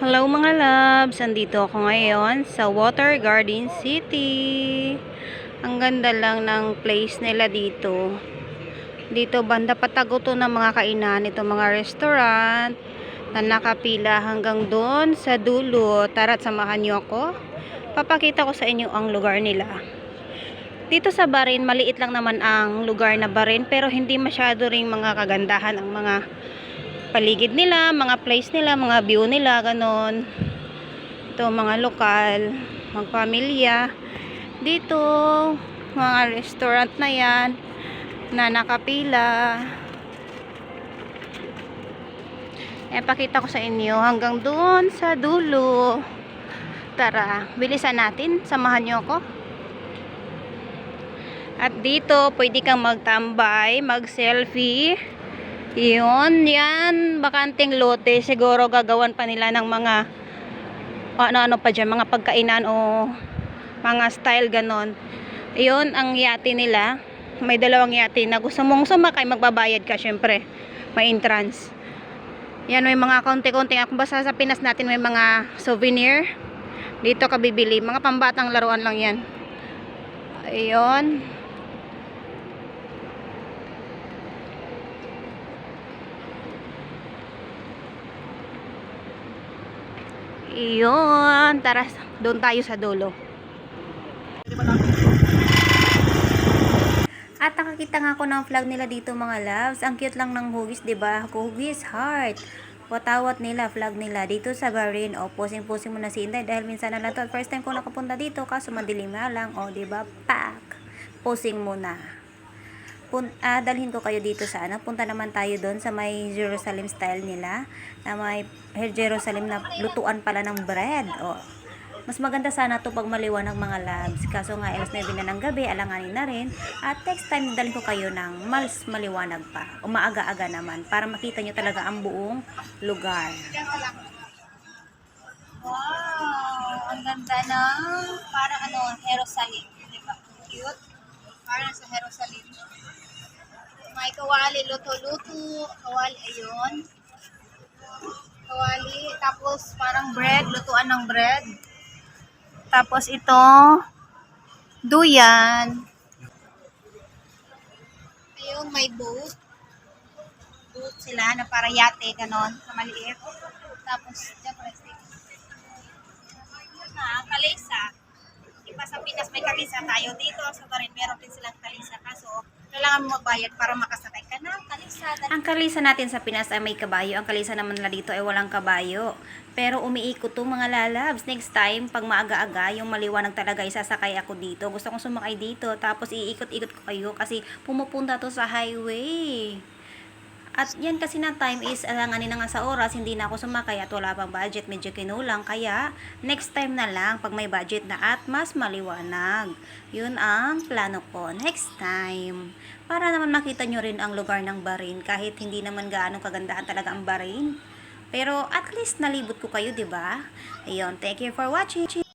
Hello mga loves! Andito ako ngayon sa Water Garden City. Ang ganda lang ng place nila dito. Dito banda patago to ng mga kainan. Ito mga restaurant na nakapila hanggang doon sa dulo. Tara't samahan niyo ako. Papakita ko sa inyo ang lugar nila. Dito sa Barin, maliit lang naman ang lugar na Barin pero hindi masyado ring mga kagandahan ang mga paligid nila, mga place nila, mga view nila, ganon. Ito, mga lokal, mga pamilya. Dito, mga restaurant na yan, na nakapila. Eh, pakita ko sa inyo hanggang doon sa dulo. Tara, bilisan natin. Samahan nyo ako. At dito, pwede kang magtambay, mag-selfie. Yun, yan, bakanting lote. Siguro gagawan pa nila ng mga ano-ano pa dyan, mga pagkainan o mga style ganon. Yun, ang yate nila. May dalawang yate na gusto mong sumakay, magbabayad ka syempre. May entrance. Yan, may mga konti-konti. Kung basta sa Pinas natin may mga souvenir. Dito ka bibili. Mga pambatang laruan lang yan. Ayun. Iyon, tara, doon tayo sa dulo. At nakakita nga ako ng vlog nila dito mga loves. Ang cute lang ng hugis, 'di ba? Hugis heart. Watawat nila, vlog nila dito sa Bahrain. O, pusing-pusing mo na si Inday dahil minsan na lang to. First time ko nakapunta dito, kaso madilim na lang. O, 'di ba? Pak. Pusing mo na. Pun ah, dalhin ko kayo dito sa ano. Punta naman tayo doon sa may Jerusalem style nila. Na may Jerusalem na lutuan pala ng bread. O, mas maganda sana to pag maliwanag mga labs. Kaso nga, alas 9 na ng gabi, alanganin na rin. At next time, dalhin ko kayo ng mas maliwanag pa. Umaaga-aga naman. Para makita nyo talaga ang buong lugar. Wow! Ang ganda na. Para ano, Jerusalem. Diba? Cute. Para sa Jerusalem. May kawali, luto-luto. Kawali, ayun. Kawali. Tapos parang bread, lutuan ng bread. Tapos ito, duyan. Ayun, may boat. Boat sila na para yate, ganon, na maliit. Tapos, dyan plastic. Na, kalesa. Iba sa Pinas may kalisa tayo dito. Sa Barin, meron din silang kalisa. Kaso, kailangan mo magbayad para makasakay ka na. Kalisa. Ang kalisa natin sa Pinas ay may kabayo. Ang kalisa naman nila dito ay walang kabayo. Pero umiikot to mga lalabs. Next time, pag maaga-aga, yung maliwanag talaga, isasakay ako dito. Gusto kong sumakay dito. Tapos iikot-ikot ko kayo kasi pumupunta to sa highway. At yan kasi na time is alanganin na nga sa oras, hindi na ako sumakay at wala pang budget, medyo kinulang. Kaya next time na lang pag may budget na at mas maliwanag. Yun ang plano ko next time. Para naman makita nyo rin ang lugar ng Barin kahit hindi naman gaano kagandahan talaga ang Barin. Pero at least nalibot ko kayo, 'di ba? Ayun, thank you for watching.